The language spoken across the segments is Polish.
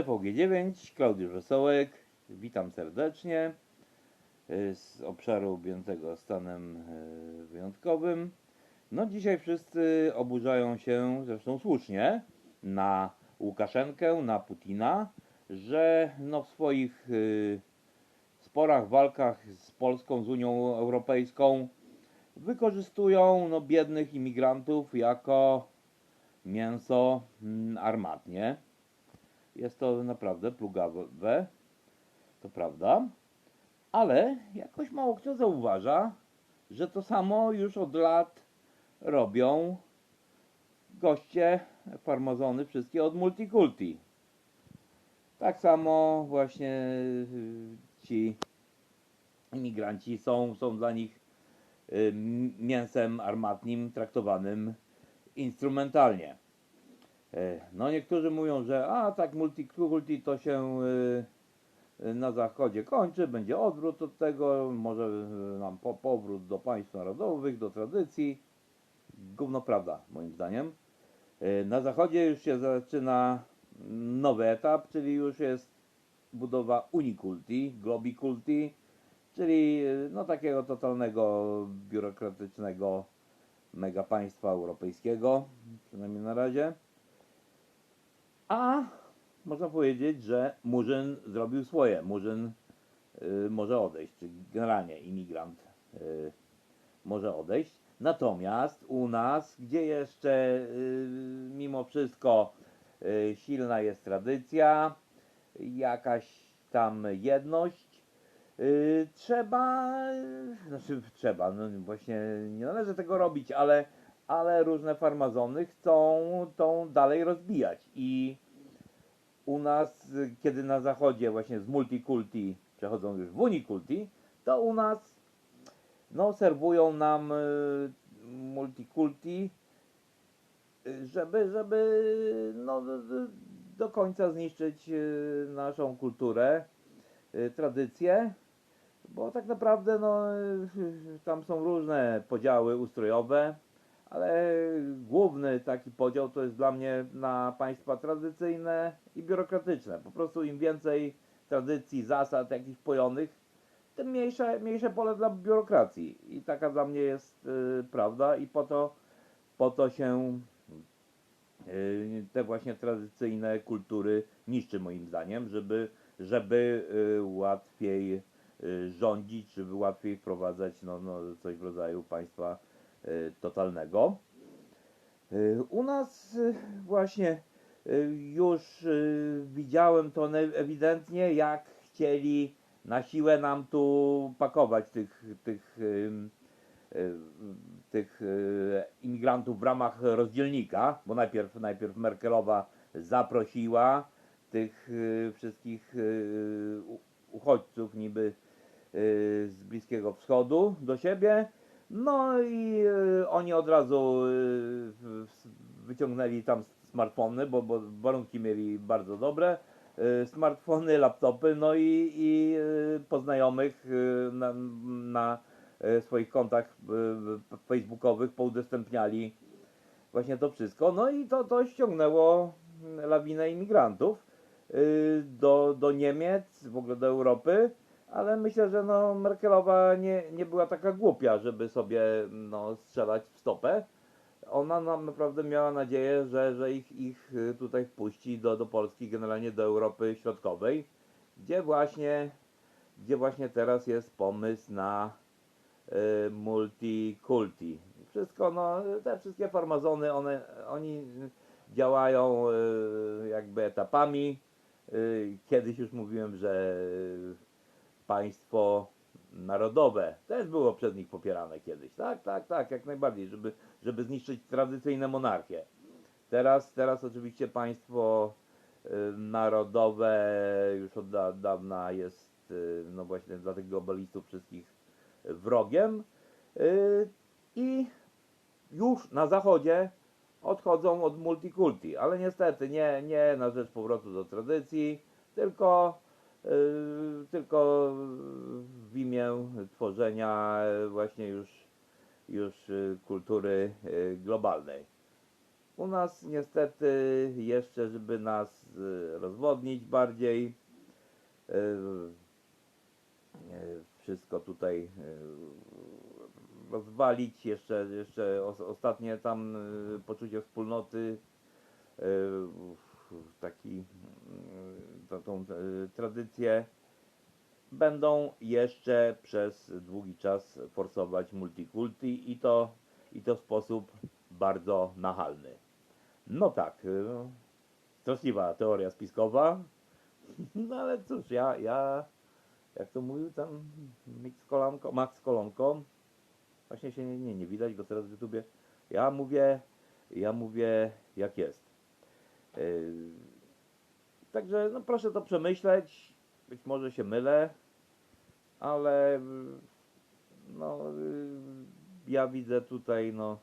TVG9, Klaudiusz Wesołek, witam serdecznie y, z obszaru objętego stanem y, wyjątkowym. No dzisiaj wszyscy oburzają się, zresztą słusznie, na Łukaszenkę, na Putina, że no w swoich y, sporach, walkach z Polską, z Unią Europejską wykorzystują no, biednych imigrantów jako mięso mm, armatnie. Jest to naprawdę plugawe, to prawda, ale jakoś mało kto zauważa, że to samo już od lat robią goście farmazony wszystkie od Multikulti. Tak samo właśnie y, ci imigranci są, są dla nich y, mięsem armatnim traktowanym instrumentalnie. E, No niektórzy mówią, że a tak multikulti to się y, y, na zachodzie kończy, będzie odwrót od tego, może nam po, powrót do państw narodowych, do tradycji. Gówno prawda, moim zdaniem. E, Na zachodzie już się zaczyna nowy etap, czyli już jest budowa unikulti, globikulti, czyli no takiego totalnego biurokratycznego mega państwa europejskiego, przynajmniej na razie. A można powiedzieć, że Murzyn zrobił swoje. Murzyn y, może odejść, czy generalnie imigrant y, może odejść. Natomiast u nas, gdzie jeszcze y, mimo wszystko y, silna jest tradycja, jakaś tam jedność, y, trzeba, y, znaczy trzeba, no właśnie nie należy tego robić, ale, ale różne farmazony chcą tą dalej rozbijać. I u nas, kiedy na zachodzie właśnie z multikulti przechodzą już w unikulti, to u nas no, serwują nam y, multikulti, żeby, żeby no, do- końca zniszczyć y, naszą kulturę, y, tradycję, bo tak naprawdę no, tam są różne podziały ustrojowe, ale główny taki podział to jest dla mnie na państwa tradycyjne i biurokratyczne. Po prostu im więcej tradycji, zasad jakichś pojonych, tym mniejsze, mniejsze pole dla biurokracji. I taka dla mnie jest y, prawda i po to, po to się y, te właśnie tradycyjne kultury niszczy moim zdaniem, żeby, żeby y, łatwiej y, rządzić, żeby łatwiej wprowadzać no, no, coś w rodzaju państwa totalnego. Y, U nas y, właśnie y, już y, widziałem to ewidentnie, jak chcieli na siłę nam tu pakować tych, tych, y, tych y, imigrantów w ramach rozdzielnika, bo najpierw, najpierw Merkelowa zaprosiła tych y, wszystkich y, uchodźców niby y, z Bliskiego Wschodu do siebie. No i y, oni od razu w- wyciągnęli tam smartfony, bo, bo warunki mieli bardzo dobre. Y, Smartfony, laptopy, no i, i poznajomych na, na swoich kontach facebookowych poudostępniali właśnie to wszystko. No i to, to ściągnęło lawinę imigrantów do, do Niemiec, w ogóle do Europy, ale myślę, że no Merkelowa nie, nie była taka głupia, żeby sobie no, strzelać w stopę. Ona nam naprawdę miała nadzieję, że, że ich, ich y, tutaj wpuści do, do Polski, generalnie do Europy Środkowej, gdzie właśnie, gdzie właśnie teraz jest pomysł na y, multikulti. Wszystko, no, te wszystkie farmazony, one, oni działają y, jakby etapami. Y, Kiedyś już mówiłem, że państwo narodowe też było przez nich popierane kiedyś. Tak, tak, tak, jak najbardziej, żeby, żeby zniszczyć tradycyjne monarchie. Teraz, teraz oczywiście państwo y, narodowe już od da, dawna jest y, no właśnie dla tych globalistów wszystkich wrogiem y, i już na zachodzie odchodzą od multikulti, ale niestety nie, nie na rzecz powrotu do tradycji, tylko, tylko w imię tworzenia właśnie już, już y, kultury y, globalnej. U nas niestety jeszcze, żeby nas y, rozwodnić bardziej, y, y, wszystko tutaj y, rozwalić, jeszcze, jeszcze os, ostatnie tam y, poczucie wspólnoty, y, taki, to, tą y, tradycję, będą jeszcze przez długi czas forsować multikulti i to, i to w sposób bardzo nachalny. No tak, y, straszliwa teoria spiskowa, no ale cóż, ja, ja jak to mówił tam Max Kolanko, Max Kolonko, właśnie się nie, nie, nie widać go teraz w YouTubie, ja mówię, ja mówię jak jest. Yy, Także no proszę to przemyśleć, być może się mylę, ale no, y, ja widzę tutaj no,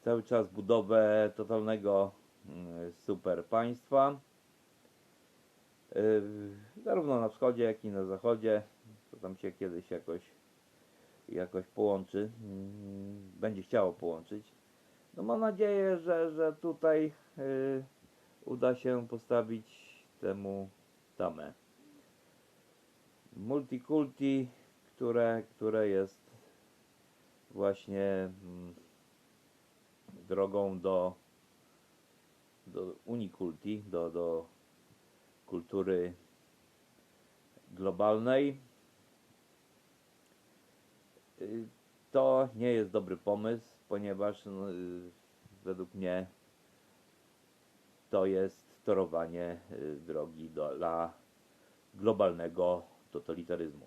cały czas budowę totalnego y, super państwa. Y, Zarówno na wschodzie, jak i na zachodzie. To tam się kiedyś jakoś, jakoś połączy. Będzie chciało połączyć. No mam nadzieję, że, że tutaj uda się postawić temu tamę. Multikulti, które, które jest właśnie mm, drogą do, do unikulti, do, do kultury globalnej. Y, To nie jest dobry pomysł, ponieważ no, y, według mnie to jest torowanie y, drogi dla globalnego totalitaryzmu.